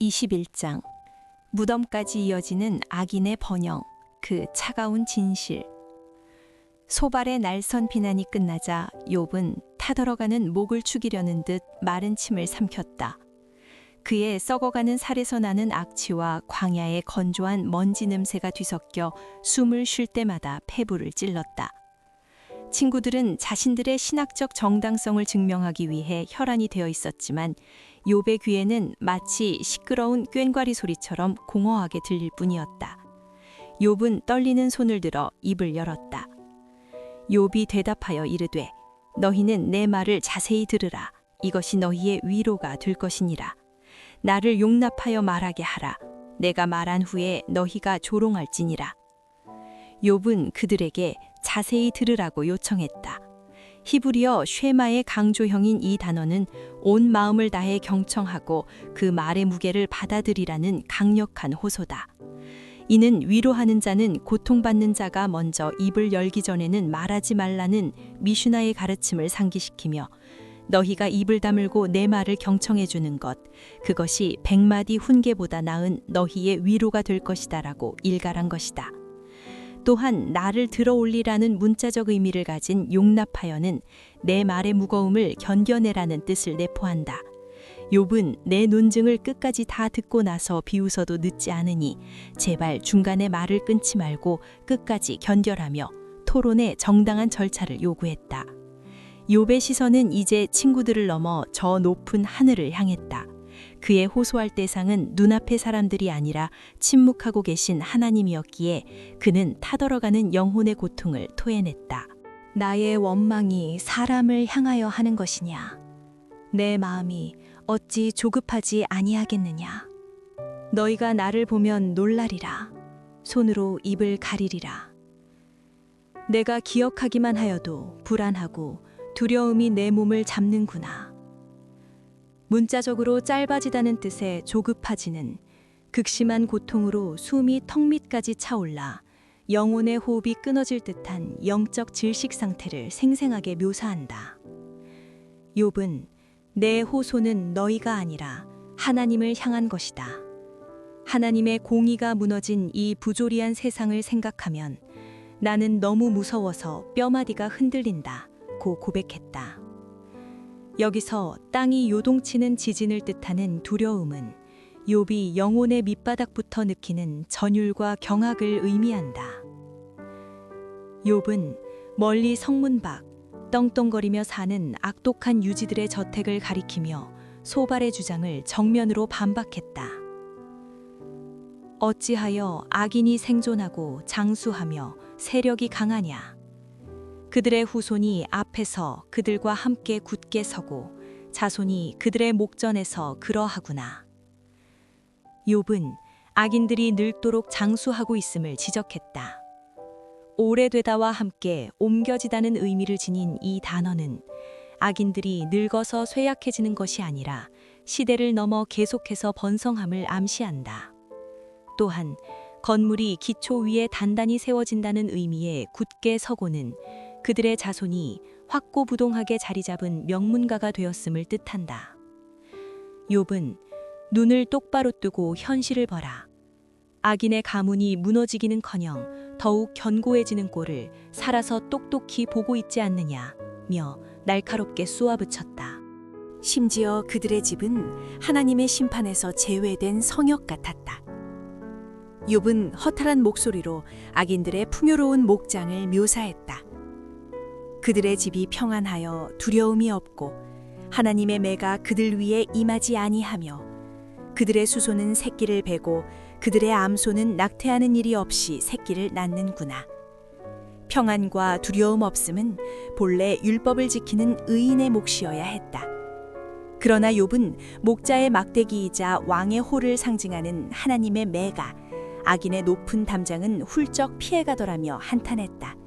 21장 무덤까지 이어지는 악인의 번영 그 차가운 진실 소발의 날선 비난이 끝나자 욥은 타들어가는 목을 축이려는 듯 마른 침을 삼켰다. 그의 썩어가는 살에서 나는 악취와 광야의 건조한 먼지 냄새가 뒤섞여 숨을 쉴 때마다 폐부를 찔렀다. 친구들은 자신들의 신학적 정당성을 증명하기 위해 혈안이 되어 있었지만 욥의 귀에는 마치 시끄러운 꽹과리 소리처럼 공허하게 들릴 뿐이었다. 욥은 떨리는 손을 들어 입을 열었다. 욥이 대답하여 이르되 너희는 내 말을 자세히 들으라 이것이 너희의 위로가 될 것이니라 나를 용납하여 말하게 하라 내가 말한 후에 너희가 조롱할지니라 욥은 그들에게 자세히 들으라고 요청했다. 히브리어 쉐마의 강조형인 이 단어는 온 마음을 다해 경청하고 그 말의 무게를 받아들이라는 강력한 호소다. 이는 위로하는 자는 고통받는 자가 먼저 입을 열기 전에는 말하지 말라는 미슈나의 가르침을 상기시키며 너희가 입을 다물고 내 말을 경청해 주는 것 그것이 백마디 훈계보다 나은 너희의 위로가 될 것이다라고 일갈한 것이다. 또한 나를 들어올리라는 문자적 의미를 가진 용납하여는 내 말의 무거움을 견뎌내라는 뜻을 내포한다. 욥은 내 논증을 끝까지 다 듣고 나서 비웃어도 늦지 않으니 제발 중간에 말을 끊지 말고 끝까지 견뎌라며 토론의 정당한 절차를 요구했다. 욥의 시선은 이제 친구들을 넘어 저 높은 하늘을 향했다. 그의 호소할 대상은 눈앞의 사람들이 아니라 침묵하고 계신 하나님이었기에 그는 타들어가는 영혼의 고통을 토해냈다. 나의 원망이 사람을 향하여 하는 것이냐? 내 마음이 어찌 조급하지 아니하겠느냐? 너희가 나를 보면 놀라리라. 손으로 입을 가리리라. 내가 기억하기만 하여도 불안하고 두려움이 내 몸을 잡는구나. 문자적으로 짧아지다는 뜻의 조급하지는 극심한 고통으로 숨이 턱 밑까지 차올라 영혼의 호흡이 끊어질 듯한 영적 질식 상태를 생생하게 묘사한다. 욥은 내 호소는 너희가 아니라 하나님을 향한 것이다. 하나님의 공의가 무너진 이 부조리한 세상을 생각하면 나는 너무 무서워서 뼈마디가 흔들린다. 고 고백했다. 여기서 땅이 요동치는 지진을 뜻하는 두려움은 욥이 영혼의 밑바닥부터 느끼는 전율과 경악을 의미한다. 욥은 멀리 성문 밖 떵떵거리며 사는 악독한 유지들의 저택을 가리키며 소발의 주장을 정면으로 반박했다. 어찌하여 악인이 생존하고 장수하며 세력이 강하냐? 그들의 후손이 앞에서 그들과 함께 굳게 서고 자손이 그들의 목전에서 그러하구나. 욥은 악인들이 늙도록 장수하고 있음을 지적했다. 오래되다와 함께 옮겨지다는 의미를 지닌 이 단어는 악인들이 늙어서 쇠약해지는 것이 아니라 시대를 넘어 계속해서 번성함을 암시한다. 또한 건물이 기초 위에 단단히 세워진다는 의미의 굳게 서고는 그들의 자손이 확고부동하게 자리 잡은 명문가가 되었음을 뜻한다. 욥은 눈을 똑바로 뜨고 현실을 봐라. 악인의 가문이 무너지기는커녕 더욱 견고해지는 꼴을 살아서 똑똑히 보고 있지 않느냐며 날카롭게 쏘아붙였다. 심지어 그들의 집은 하나님의 심판에서 제외된 성역 같았다. 욥은 허탈한 목소리로 악인들의 풍요로운 목장을 묘사했다. 그들의 집이 평안하여 두려움이 없고 하나님의 매가 그들 위에 임하지 아니하며 그들의 수소는 새끼를 베고 그들의 암소는 낙태하는 일이 없이 새끼를 낳는구나. 평안과 두려움 없음은 본래 율법을 지키는 의인의 몫이어야 했다. 그러나 욥은 목자의 막대기이자 왕의 호를 상징하는 하나님의 매가 악인의 높은 담장은 훌쩍 피해가더라며 한탄했다.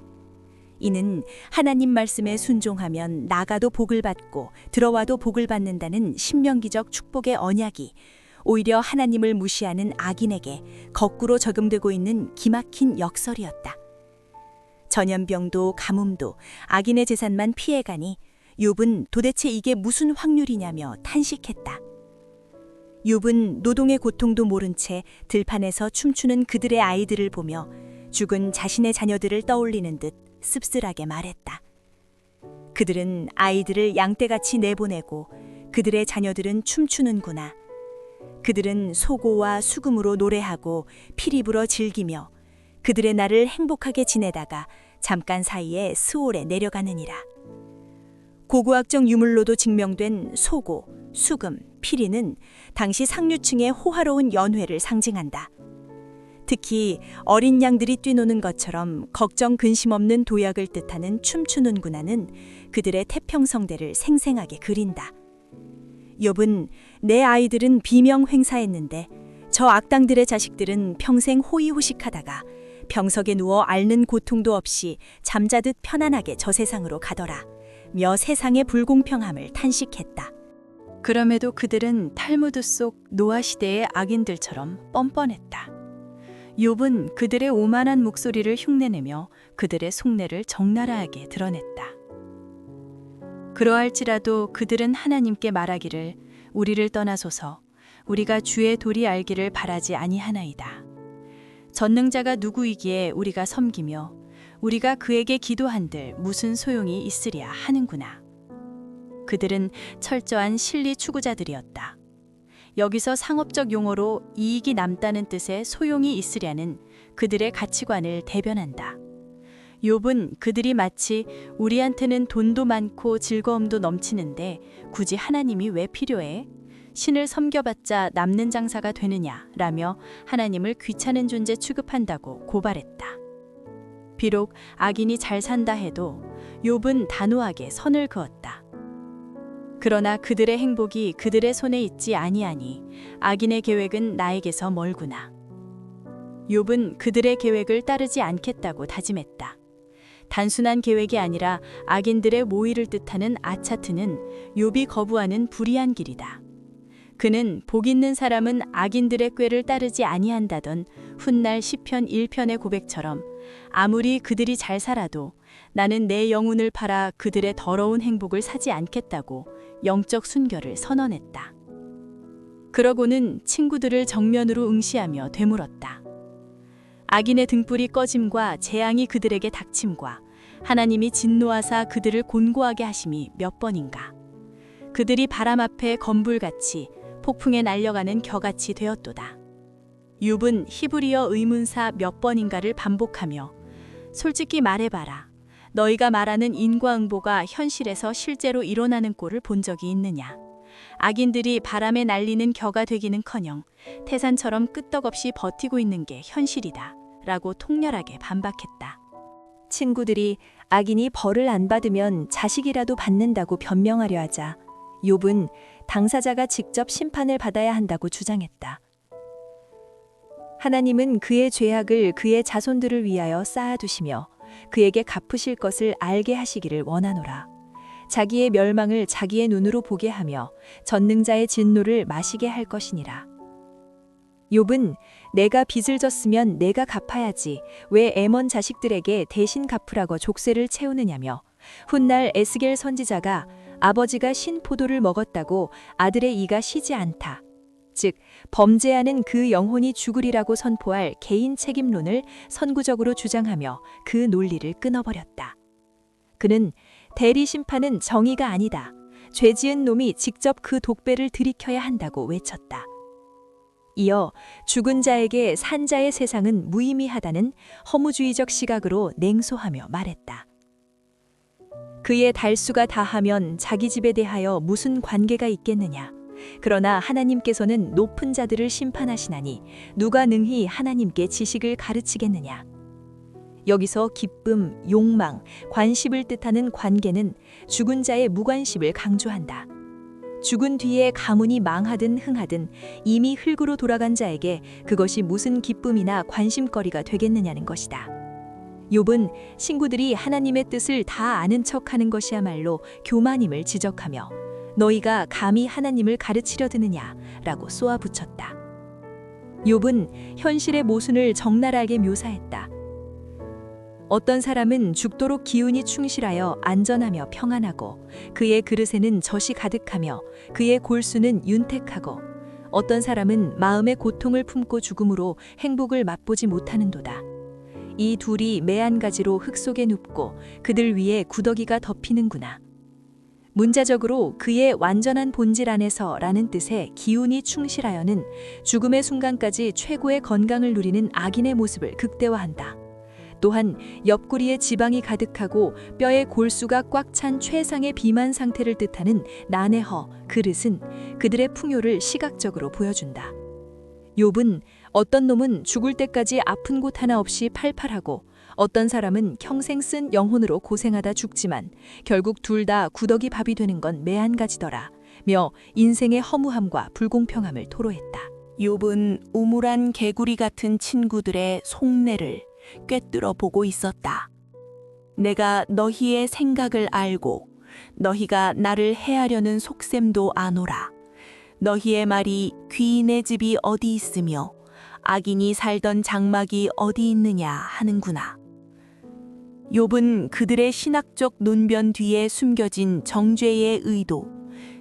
이는 하나님 말씀에 순종하면 나가도 복을 받고 들어와도 복을 받는다는 신명기적 축복의 언약이 오히려 하나님을 무시하는 악인에게 거꾸로 적용되고 있는 기막힌 역설이었다. 전염병도 가뭄도 악인의 재산만 피해가니 욥은 도대체 이게 무슨 확률이냐며 탄식했다. 욥은 노동의 고통도 모른 채 들판에서 춤추는 그들의 아이들을 보며 죽은 자신의 자녀들을 떠올리는 듯 씁쓸하게 말했다. 그들은 아이들을 양떼같이 내보내고 그들의 자녀들은 춤추는구나. 그들은 소고와 수금으로 노래하고 피리 불어 즐기며 그들의 날을 행복하게 지내다가 잠깐 사이에 스올에 내려가느니라. 고고학적 유물로도 증명된 소고, 수금, 피리는 당시 상류층의 호화로운 연회를 상징한다. 특히 어린 양들이 뛰노는 것처럼 걱정 근심 없는 도약을 뜻하는 춤추는 군화는 그들의 태평성대를 생생하게 그린다. 욥은 내 아이들은 비명 횡사했는데 저 악당들의 자식들은 평생 호의호식하다가 병석에 누워 앓는 고통도 없이 잠자듯 편안하게 저 세상으로 가더라. 며 세상의 불공평함을 탄식했다. 그럼에도 그들은 탈무드 속 노아 시대의 악인들처럼 뻔뻔했다. 욥은 그들의 오만한 목소리를 흉내내며 그들의 속내를 적나라하게 드러냈다. 그러할지라도 그들은 하나님께 말하기를 우리를 떠나소서 우리가 주의 도리 알기를 바라지 아니하나이다. 전능자가 누구이기에 우리가 섬기며 우리가 그에게 기도한들 무슨 소용이 있으랴 하는구나. 그들은 철저한 실리 추구자들이었다. 여기서 상업적 용어로 이익이 남다는 뜻의 소용이 있으랴는 그들의 가치관을 대변한다. 욥은 그들이 마치 우리한테는 돈도 많고 즐거움도 넘치는데 굳이 하나님이 왜 필요해? 신을 섬겨봤자 남는 장사가 되느냐? 라며 하나님을 귀찮은 존재 취급한다고 고발했다. 비록 악인이 잘 산다 해도 욥은 단호하게 선을 그었다. 그러나 그들의 행복이 그들의 손에 있지 아니하니 악인의 계획은 나에게서 멀구나. 욥은 그들의 계획을 따르지 않겠다고 다짐했다. 단순한 계획이 아니라 악인들의 모의를 뜻하는 아차트는 욥이 거부하는 불의한 길이다. 그는 복 있는 사람은 악인들의 꾀를 따르지 아니한다던 훗날 시편 1편의 고백처럼 아무리 그들이 잘 살아도 나는 내 영혼을 팔아 그들의 더러운 행복을 사지 않겠다고 영적 순결을 선언했다. 그러고는 친구들을 정면으로 응시하며 되물었다. 악인의 등불이 꺼짐과 재앙이 그들에게 닥침과 하나님이 진노하사 그들을 곤고하게 하심이 몇 번인가. 그들이 바람 앞에 건불같이 폭풍에 날려가는 겨같이 되었도다. 욥은 히브리어 의문사 몇 번인가를 반복하며 솔직히 말해봐라. 너희가 말하는 인과응보가 현실에서 실제로 일어나는 꼴을 본 적이 있느냐? 악인들이 바람에 날리는 겨가 되기는커녕 태산처럼 끄떡없이 버티고 있는 게 현실이다. 라고 통렬하게 반박했다. 친구들이 악인이 벌을 안 받으면 자식이라도 받는다고 변명하려 하자 욥은 당사자가 직접 심판을 받아야 한다고 주장했다. 하나님은 그의 죄악을 그의 자손들을 위하여 쌓아두시며 그에게 갚으실 것을 알게 하시기를 원하노라. 자기의 멸망을 자기의 눈으로 보게 하며 전능자의 진노를 마시게 할 것이니라. 욥은 내가 빚을 졌으면 내가 갚아야지 왜 에먼 자식들에게 대신 갚으라고 족쇄를 채우느냐며 훗날 에스겔 선지자가 아버지가 신 포도를 먹었다고 아들의 이가 쉬지 않다. 즉 범죄하는 그 영혼이 죽으리라고 선포할 개인 책임론을 선구적으로 주장하며 그 논리를 끊어버렸다. 그는 대리 심판은 정의가 아니다. 죄 지은 놈이 직접 그 독배를 들이켜야 한다고 외쳤다. 이어 죽은 자에게 산자의 세상은 무의미하다는 허무주의적 시각으로 냉소하며 말했다. 그의 달수가 다하면 자기 집에 대하여 무슨 관계가 있겠느냐. 그러나 하나님께서는 높은 자들을 심판하시나니 누가 능히 하나님께 지식을 가르치겠느냐. 여기서 기쁨, 욕망, 관심을 뜻하는 관계는 죽은 자의 무관심을 강조한다. 죽은 뒤에 가문이 망하든 흥하든 이미 흙으로 돌아간 자에게 그것이 무슨 기쁨이나 관심거리가 되겠느냐는 것이다. 욥은 친구들이 하나님의 뜻을 다 아는 척하는 것이야말로 교만임을 지적하며 너희가 감히 하나님을 가르치려 드느냐라고 쏘아붙였다. 욥은 현실의 모순을 적나라하게 묘사했다. 어떤 사람은 죽도록 기운이 충실하여 안전하며 평안하고 그의 그릇에는 젖이 가득하며 그의 골수는 윤택하고 어떤 사람은 마음의 고통을 품고 죽음으로 행복을 맛보지 못하는도다. 이 둘이 매한 가지로 흙 속에 눕고 그들 위에 구더기가 덮이는구나. 문자적으로 그의 완전한 본질 안에서 라는 뜻의 기운이 충실하여는 죽음의 순간까지 최고의 건강을 누리는 악인의 모습을 극대화한다. 또한 옆구리에 지방이 가득하고 뼈에 골수가 꽉 찬 최상의 비만 상태를 뜻하는 난해허, 그릇은 그들의 풍요를 시각적으로 보여준다. 욥은 어떤 놈은 죽을 때까지 아픈 곳 하나 없이 팔팔하고 어떤 사람은 평생 쓴 영혼으로 고생하다 죽지만 결국 둘 다 구더기 밥이 되는 건 매한가지더라. 며 인생의 허무함과 불공평함을 토로했다. 욥은 우물한 개구리 같은 친구들의 속내를 꿰뚫어 보고 있었다. 내가 너희의 생각을 알고 너희가 나를 해하려는 속셈도 아노라. 너희의 말이 귀인의 집이 어디 있으며 악인이 살던 장막이 어디 있느냐 하는구나. 욥은 그들의 신학적 논변 뒤에 숨겨진 정죄의 의도,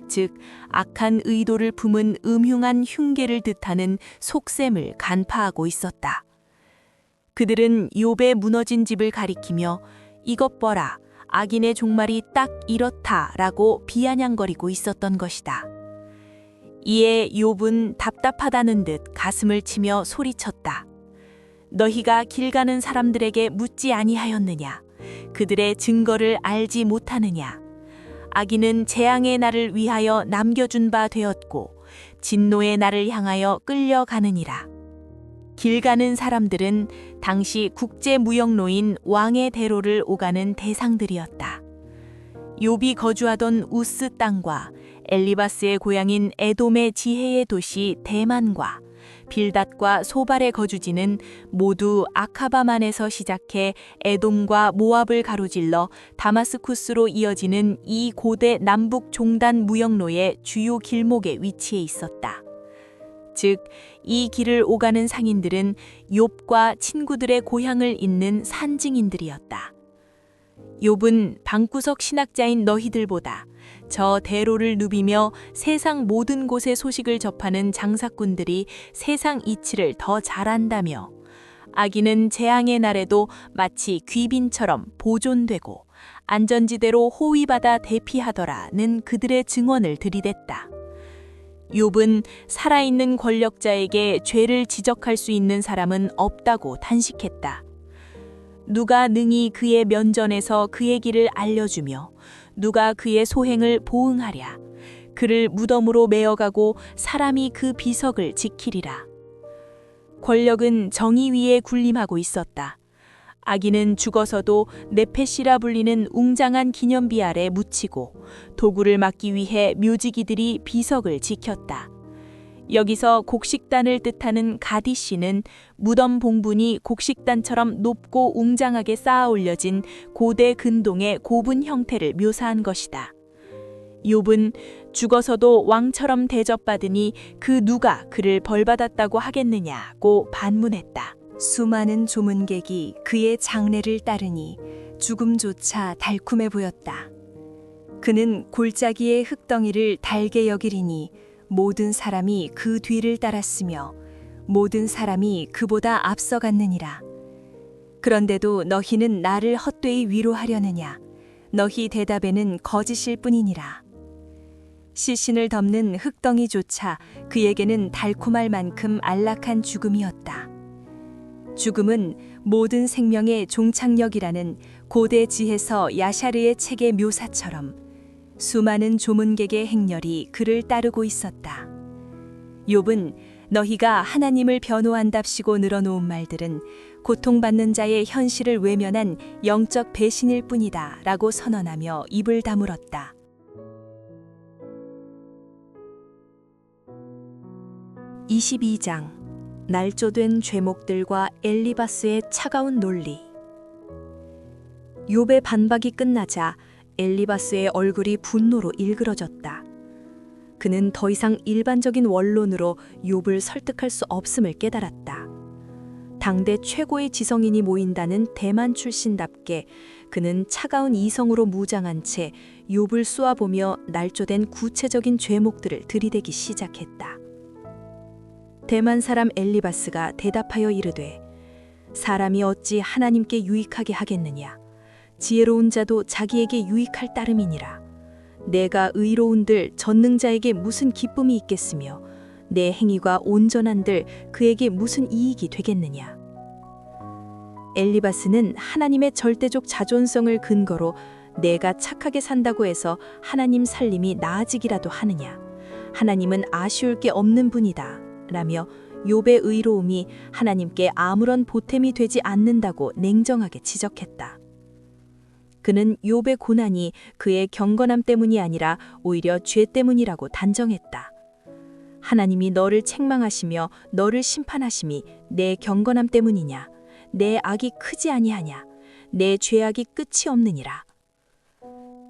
즉 악한 의도를 품은 음흉한 흉계를 뜻하는 속셈을 간파하고 있었다. 그들은 욥의 무너진 집을 가리키며 이것 보라 악인의 종말이 딱 이렇다라고 비아냥거리고 있었던 것이다. 이에 욥은 답답하다는 듯 가슴을 치며 소리쳤다. 너희가 길 가는 사람들에게 묻지 아니하였느냐? 그들의 증거를 알지 못하느냐? 악인은 재앙의 날을 위하여 남겨준 바 되었고 진노의 날을 향하여 끌려가느니라. 길 가는 사람들은 당시 국제 무역로인 왕의 대로를 오가는 대상들이었다. 욥이 거주하던 우스 땅과 엘리바스의 고향인 에돔의 지혜의 도시 대만과 빌닷과 소발의 거주지는 모두 아카바만에서 시작해 에돔과 모압을 가로질러 다마스쿠스로 이어지는 이 고대 남북 종단 무역로의 주요 길목에 위치해 있었다. 즉, 이 길을 오가는 상인들은 욥과 친구들의 고향을 잇는 산증인들이었다. 욥은 방구석 신학자인 너희들보다 저 대로를 누비며 세상 모든 곳의 소식을 접하는 장사꾼들이 세상 이치를 더 잘한다며 악인은 재앙의 날에도 마치 귀빈처럼 보존되고 안전지대로 호위받아 대피하더라는 그들의 증언을 들이댔다. 욥은 살아있는 권력자에게 죄를 지적할 수 있는 사람은 없다고 탄식했다. 누가 능히 그의 면전에서 그의 길을 알려주며 누가 그의 소행을 보응하랴. 그를 무덤으로 메어가고 사람이 그 비석을 지키리라. 권력은 정의 위에 군림하고 있었다. 아기는 죽어서도 네페시라 불리는 웅장한 기념비 아래 묻히고 도구를 막기 위해 묘지기들이 비석을 지켰다. 여기서 곡식단을 뜻하는 가디씨는 무덤 봉분이 곡식단처럼 높고 웅장하게 쌓아 올려진 고대 근동의 고분 형태를 묘사한 것이다. 욥은 죽어서도 왕처럼 대접받으니 그 누가 그를 벌받았다고 하겠느냐고 반문했다. 수많은 조문객이 그의 장례를 따르니 죽음조차 달콤해 보였다. 그는 골짜기의 흙덩이를 달게 여기리니 모든 사람이 그 뒤를 따랐으며 모든 사람이 그보다 앞서갔느니라. 그런데도 너희는 나를 헛되이 위로하려느냐? 너희 대답에는 거짓일 뿐이니라. 시신을 덮는 흙덩이조차 그에게는 달콤할 만큼 안락한 죽음이었다. 죽음은 모든 생명의 종착역이라는 고대 지혜서 야샤르의 책의 묘사처럼 수많은 조문객의 행렬이 그를 따르고 있었다. 욥은 너희가 하나님을 변호한답시고 늘어놓은 말들은 고통받는 자의 현실을 외면한 영적 배신일 뿐이다 라고 선언하며 입을 다물었다. (22장) 날조된 죄목들과 엘리바스의 차가운 논리 욥의 반박이 끝나자 엘리바스의 얼굴이 분노로 일그러졌다. 그는 더 이상 일반적인 원론으로 욥을 설득할 수 없음을 깨달았다. 당대 최고의 지성인이 모인다는 대만 출신답게 그는 차가운 이성으로 무장한 채 욥을 쏘아보며 날조된 구체적인 죄목들을 들이대기 시작했다. 대만 사람 엘리바스가 대답하여 이르되 사람이 어찌 하나님께 유익하게 하겠느냐 지혜로운 자도 자기에게 유익할 따름이니라. 내가 의로운들 전능자에게 무슨 기쁨이 있겠으며 내 행위가 온전한들 그에게 무슨 이익이 되겠느냐? 엘리바스는 하나님의 절대적 자존성을 근거로 내가 착하게 산다고 해서 하나님 살림이 나아지기라도 하느냐? 하나님은 아쉬울 게 없는 분이다. 라며 욥의 의로움이 하나님께 아무런 보탬이 되지 않는다고 냉정하게 지적했다. 그는 욥의 고난이 그의 경건함 때문이 아니라 오히려 죄 때문이라고 단정했다. 하나님이 너를 책망하시며 너를 심판하심이 내 경건함 때문이냐 내 악이 크지 아니하냐 내 죄악이 끝이 없느니라.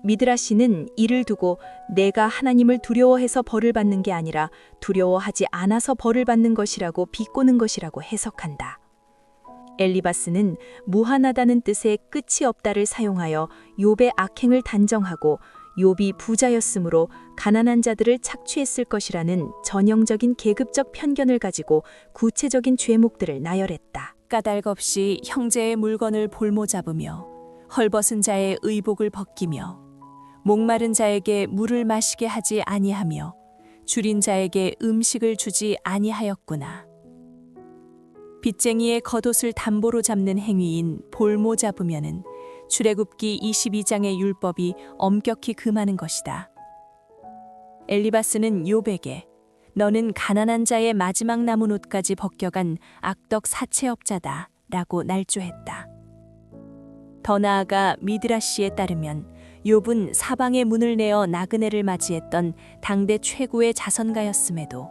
미드라시는 이를 두고 내가 하나님을 두려워해서 벌을 받는 게 아니라 두려워하지 않아서 벌을 받는 것이라고 비꼬는 것이라고 해석한다. 엘리바스는 무한하다는 뜻의 끝이 없다를 사용하여 욥의 악행을 단정하고 욥이 부자였으므로 가난한 자들을 착취했을 것이라는 전형적인 계급적 편견을 가지고 구체적인 죄목들을 나열했다. 까닭 없이 형제의 물건을 볼모 잡으며 헐벗은 자의 의복을 벗기며 목마른 자에게 물을 마시게 하지 아니하며 줄인 자에게 음식을 주지 아니하였구나. 빚쟁이의 겉옷을 담보로 잡는 행위인 볼모 잡으면은 출애굽기 22장의 율법이 엄격히 금하는 것이다. 엘리바스는 욥에게 너는 가난한 자의 마지막 남은 옷까지 벗겨간 악덕 사채업자다 라고 날조했다. 더 나아가 미드라시에 따르면 욥은 사방의 문을 내어 나그네를 맞이했던 당대 최고의 자선가였음에도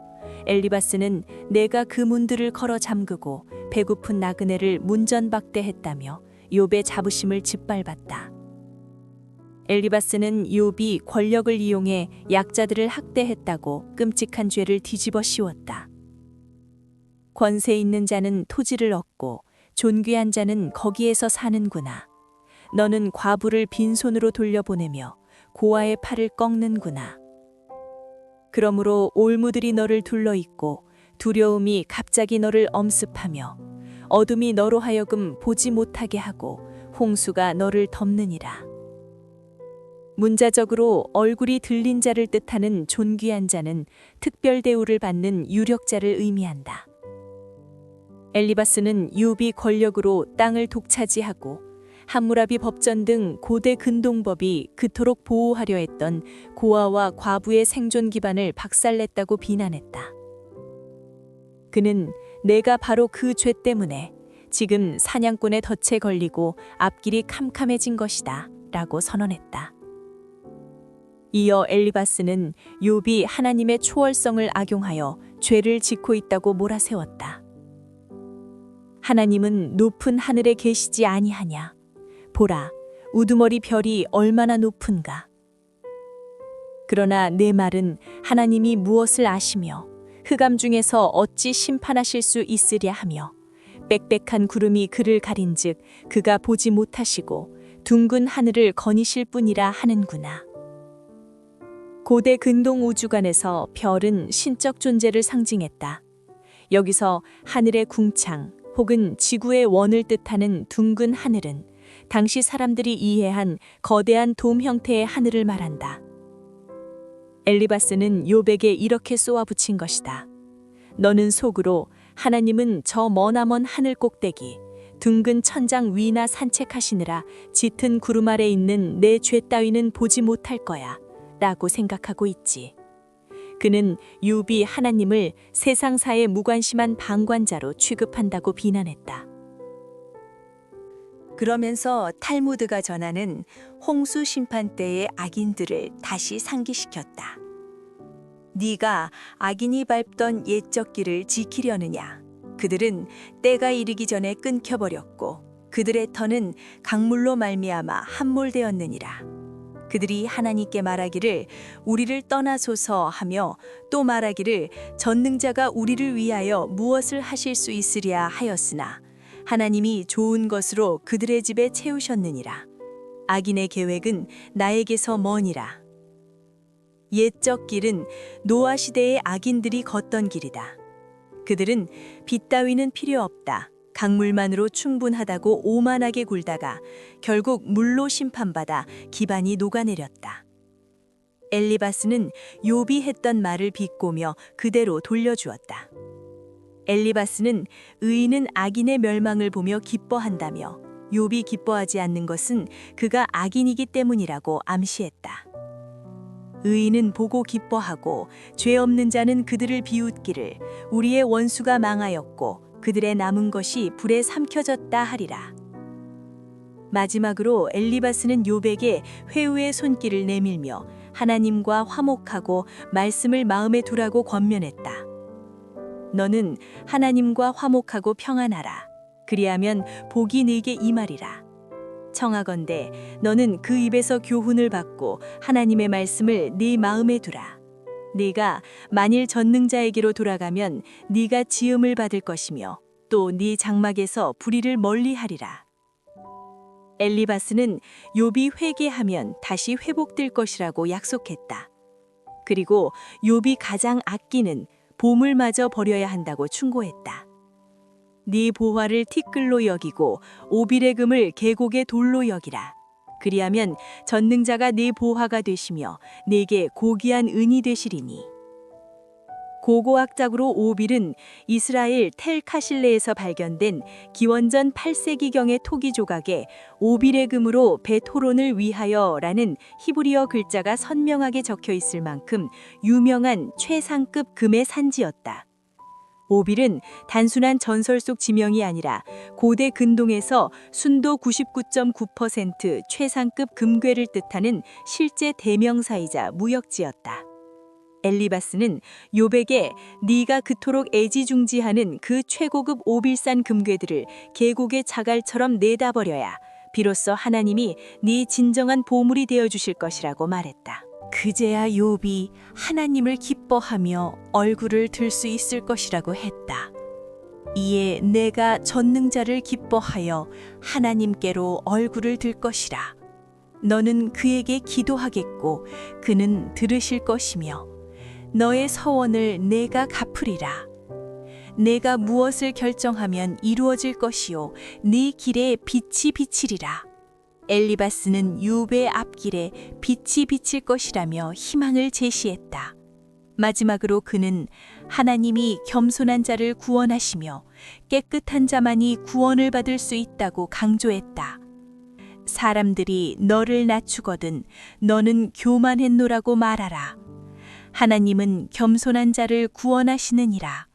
엘리바스는 내가 그 문들을 걸어 잠그고 배고픈 나그네를 문전박대했다며 욥의 자부심을 짓밟았다. 엘리바스는 욥이 권력을 이용해 약자들을 학대했다고 끔찍한 죄를 뒤집어 씌웠다. 권세 있는 자는 토지를 얻고 존귀한 자는 거기에서 사는구나. 너는 과부를 빈손으로 돌려보내며 고아의 팔을 꺾는구나. 그러므로 올무들이 너를 둘러있고 두려움이 갑자기 너를 엄습하며 어둠이 너로 하여금 보지 못하게 하고 홍수가 너를 덮느니라. 문자적으로 얼굴이 들린 자를 뜻하는 존귀한 자는 특별 대우를 받는 유력자를 의미한다. 엘리바스는 유비 권력으로 땅을 독차지하고 함무라비 법전 등 고대 근동법이 그토록 보호하려 했던 고아와 과부의 생존 기반을 박살냈다고 비난했다. 그는 내가 바로 그 죄 때문에 지금 사냥꾼의 덫에 걸리고 앞길이 캄캄해진 것이다 라고 선언했다. 이어 엘리바스는 욥이 하나님의 초월성을 악용하여 죄를 짓고 있다고 몰아세웠다. 하나님은 높은 하늘에 계시지 아니하냐. 보라, 우두머리 별이 얼마나 높은가. 그러나 내 말은 하나님이 무엇을 아시며 흑암 중에서 어찌 심판하실 수 있으랴 하며 빽빽한 구름이 그를 가린즉 그가 보지 못하시고 둥근 하늘을 거니실 뿐이라 하는구나. 고대 근동 우주관에서 별은 신적 존재를 상징했다. 여기서 하늘의 궁창 혹은 지구의 원을 뜻하는 둥근 하늘은 당시 사람들이 이해한 거대한 돔 형태의 하늘을 말한다. 엘리바스는 요백에 이렇게 쏘아붙인 것이다. 너는 속으로 하나님은 저 머나먼 하늘 꼭대기 둥근 천장 위나 산책하시느라 짙은 구름 아래 있는 내 죄 따위는 보지 못할 거야 라고 생각하고 있지. 그는 유비 하나님을 세상사에 무관심한 방관자로 취급한다고 비난했다. 그러면서 탈무드가 전하는 홍수 심판 때의 악인들을 다시 상기시켰다. 네가 악인이 밟던 옛적 길을 지키려느냐? 그들은 때가 이르기 전에 끊겨버렸고 그들의 터는 강물로 말미암아 함몰되었느니라. 그들이 하나님께 말하기를 우리를 떠나소서 하며 또 말하기를 전능자가 우리를 위하여 무엇을 하실 수 있으랴 하였으나 하나님이 좋은 것으로 그들의 집에 채우셨느니라. 악인의 계획은 나에게서 머니라. 옛적 길은 노아 시대의 악인들이 걷던 길이다. 그들은 빚 따위는 필요 없다. 강물만으로 충분하다고 오만하게 굴다가 결국 물로 심판받아 기반이 녹아내렸다. 엘리바스는 욥이 했던 말을 비꼬며 그대로 돌려주었다. 엘리바스는 의인은 악인의 멸망을 보며 기뻐한다며 욥이 기뻐하지 않는 것은 그가 악인이기 때문이라고 암시했다. 의인은 보고 기뻐하고 죄 없는 자는 그들을 비웃기를 우리의 원수가 망하였고 그들의 남은 것이 불에 삼켜졌다 하리라. 마지막으로 엘리바스는 욥에게 회우의 손길을 내밀며 하나님과 화목하고 말씀을 마음에 두라고 권면했다. 너는 하나님과 화목하고 평안하라. 그리하면 복이 네게 임하리라. 청하건대 너는 그 입에서 교훈을 받고 하나님의 말씀을 네 마음에 두라. 네가 만일 전능자에게로 돌아가면 네가 지음을 받을 것이며 또 네 장막에서 불의를 멀리하리라. 엘리바스는 욥이 회개하면 다시 회복될 것이라고 약속했다. 그리고 욥이 가장 아끼는 보물마저 버려야 한다고 충고했다. 네 보화를 티끌로 여기고 오빌의 금을 계곡의 돌로 여기라. 그리하면 전능자가 네 보화가 되시며 네게 고귀한 은이 되시리니. 고고학적으로 오빌은 이스라엘 텔 카실레에서 발견된 기원전 8세기경의 토기 조각에 오빌의 금으로 베토론을 위하여 라는 히브리어 글자가 선명하게 적혀 있을 만큼 유명한 최상급 금의 산지였다. 오빌은 단순한 전설 속 지명이 아니라 고대 근동에서 순도 99.9% 최상급 금괴를 뜻하는 실제 대명사이자 무역지였다. 엘리바스는 욥에게 네가 그토록 애지중지하는 그 최고급 오빌산 금괴들을 계곡의 자갈처럼 내다버려야 비로소 하나님이 네 진정한 보물이 되어 주실 것이라고 말했다. 그제야 욥이 하나님을 기뻐하며 얼굴을 들 수 있을 것이라고 했다. 이에 내가 전능자를 기뻐하여 하나님께로 얼굴을 들 것이라. 너는 그에게 기도하겠고 그는 들으실 것이며 너의 서원을 내가 갚으리라. 내가 무엇을 결정하면 이루어질 것이요 네 길에 빛이 비치리라. 엘리바스는 유베 앞길에 빛이 비칠 것이라며 희망을 제시했다. 마지막으로 그는 하나님이 겸손한 자를 구원하시며 깨끗한 자만이 구원을 받을 수 있다고 강조했다. 사람들이 너를 낮추거든 너는 교만했노라고 말하라. 하나님은 겸손한 자를 구원하시느니라.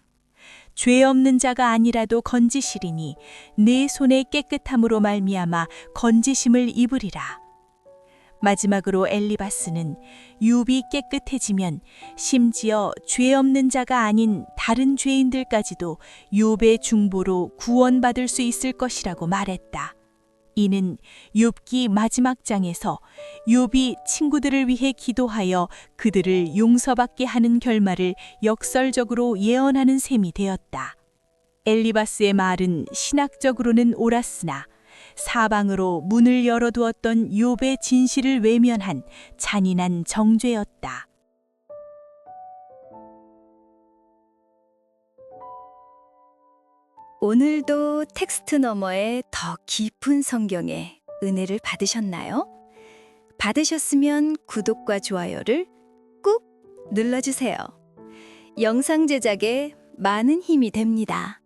죄 없는 자가 아니라도 건지시리니 내 손의 깨끗함으로 말미암아 건지심을 입으리라. 마지막으로 엘리바스는 유비 깨끗해지면 심지어 죄 없는 자가 아닌 다른 죄인들까지도 욥의 중보로 구원받을 수 있을 것이라고 말했다. 이는 욥기 마지막 장에서 욥이 친구들을 위해 기도하여 그들을 용서받게 하는 결말을 역설적으로 예언하는 셈이 되었다. 엘리바스의 말은 신학적으로는 옳았으나 사방으로 문을 열어두었던 욥의 진실을 외면한 잔인한 정죄였다. 오늘도 텍스트 너머의 더 깊은 성경의 은혜를 받으셨나요? 받으셨으면 구독과 좋아요를 꾹 눌러주세요. 영상 제작에 많은 힘이 됩니다.